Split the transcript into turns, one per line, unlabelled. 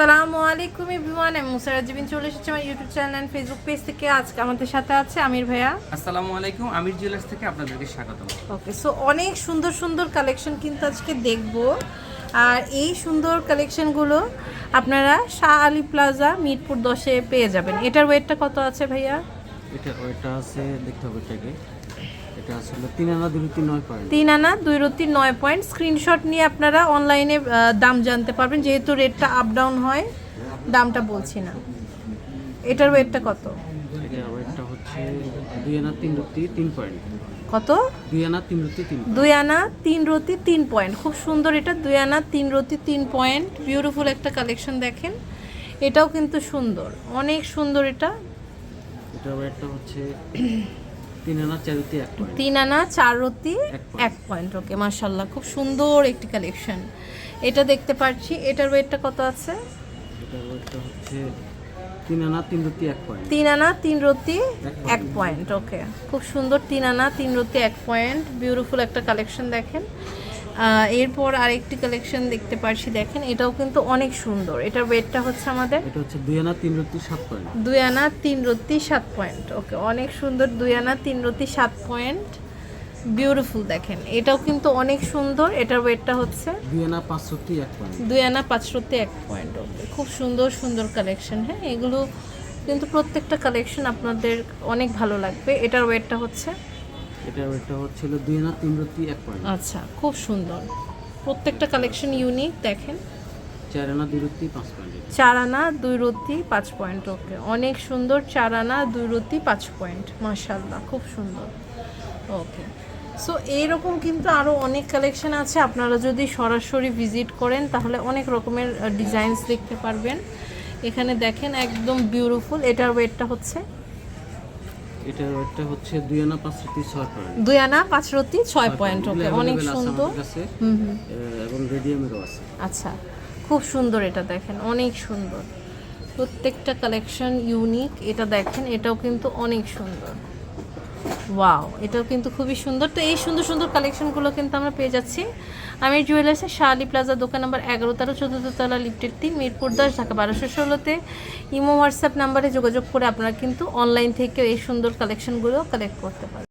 আসসালামু আলাইকুম এভরিওয়ান আমি মুসারা জীবিন চলে এসেছি আমার YouTube channel and Facebook page থেকে। আজকে আমাদের সাথে আছে আমির ভাইয়া।
আসসালামু আলাইকুম আমির জুয়েলার্স থেকে আপনাদেরকে স্বাগত
ওকে সো অনেক সুন্দর সুন্দর কালেকশন কিন্তু আজকে দেখব। আর এই সুন্দর কালেকশনগুলো আপনারা শাহ আলী প্লাজা মিরপুর দশে পেয়ে যাবেন। এটার ওয়েটটা কত আছে ভাইয়া?
এটা ওইটা আছে দেখতে হবে এটাকে এটা আসলে তিন আনা দুই তিন নয় পয়েন্ট।
তিন আনা দুই রতি নয় পয়েন্ট। স্ক্রিনশট নিয়ে আপনারা অনলাইনে দাম জানতে পারবেন। যেহেতু রেটটা আপ ডাউন হয় দামটা বলছি না। এটার ওয়েটটা কত?
এটা ওইটা হচ্ছে দুই আনা তিন রুটি তিন পয়েন্ট।
কত?
দুই আনা তিন রুটি তিন
দুই আনা তিন রতি তিন পয়েন্ট। খুব সুন্দর এটা দুই আনা তিন রতি তিন পয়েন্ট। বিউটিফুল একটা কালেকশন দেখেন। এটাও কিন্তু সুন্দর। অনেক সুন্দর এটা।
হচ্ছে তিন আনা চার রুটি এক পয়েন্ট
তিন আনা চার রতি
এক
পয়েন্ট ওকে মার্শাল্লাহ খুব সুন্দর একটি কালেকশন এটা দেখতে পাচ্ছি এটার ওয়েটটা কত আছে?
হচ্ছে তিন আনা তিন রুটি এক পয়েন্ট
তিন আনা তিন রতি
এক
পয়েন্ট ওকে খুব সুন্দর তিন আনা তিন রতি এক পয়েন্ট বিউটিফুল একটা কালেকশন দেখেন। এরপর আরেকটি কালেকশন দেখতে পারছি দেখেন এটাও কিন্তু অনেক সুন্দর। এটার ওয়েটটা হচ্ছে আমাদের
এটা হচ্ছে দুই আনা তিন রুটি সাত পয়েন্ট।
দুই আনা তিন রতি সাত পয়েন্ট। ওকে অনেক সুন্দর দুই আনা তিন রতি সাত পয়েন্ট। বিউটিফুল দেখেন এটাও কিন্তু অনেক সুন্দর। এটার ওয়েটটা হচ্ছে
দুই আনা পাঁচ রুটি এক পয়েন্ট।
দুই আনা পাঁচ রতি এক পয়েন্ট। ওকে খুব সুন্দর সুন্দর কালেকশন হ্যাঁ? এগুলো কিন্তু প্রত্যেকটা কালেকশন আপনাদের অনেক ভালো লাগবে। এটার ওয়েটটা হচ্ছে
এটা ওইটা হচ্ছিল দুই আনা তিন রুটি এক পয়েন্ট।
আচ্ছা খুব সুন্দর। প্রত্যেকটা কালেকশন ইউনিক দেখেন।
চার আনা দুই রুটি পাঁচ পয়েন্ট
চার আনা দুই রতি পাঁচ পয়েন্ট ওকে। অনেক সুন্দর চার আনা দুই রতি পাঁচ পয়েন্ট। মাশাল্লাহ খুব সুন্দর। ওকে। সো এইরকম কিন্তু আরও অনেক কালেকশন আছে। আপনারা যদি সরাসরি ভিজিট করেন তাহলে অনেক রকমের ডিজাইনস দেখতে পারবেন। এখানে দেখেন একদম বিউটিফুল এটার ওয়েটটা হচ্ছে
এটা ওইটা হচ্ছে দুই আনা পাঁচ রুটি ছয় পয়েন্ট।
দুই আনা পাঁচ রতি ছয় পয়েন্ট। ওকে অনেক সুন্দর।
এবং রেডিয়ামেরও আছে।
আচ্ছা খুব সুন্দর এটা দেখেন অনেক সুন্দর। প্রত্যেকটা কালেকশন ইউনিক এটা দেখেন এটাও কিন্তু অনেক সুন্দর। ওয়াও এটাও কিন্তু খুবই সুন্দর। তো এই সুন্দর সুন্দর কালেকশনগুলো কিন্তু আমরা পেয়ে যাচ্ছি। আমি জুয়েলার্সের শাহালি প্লাজা, দোকান নাম্বার এগারো, তেরো, চোদ্দ তলা লিফটের তিন মিরপুর দশ, ঢাকা বারোশো ষোলোতে। ইমো, হোয়াটসঅ্যাপ নাম্বারে যোগাযোগ করে আপনারা কিন্তু অনলাইন থেকে এই সুন্দর কালেকশনগুলো কালেক্ট করতে পারেন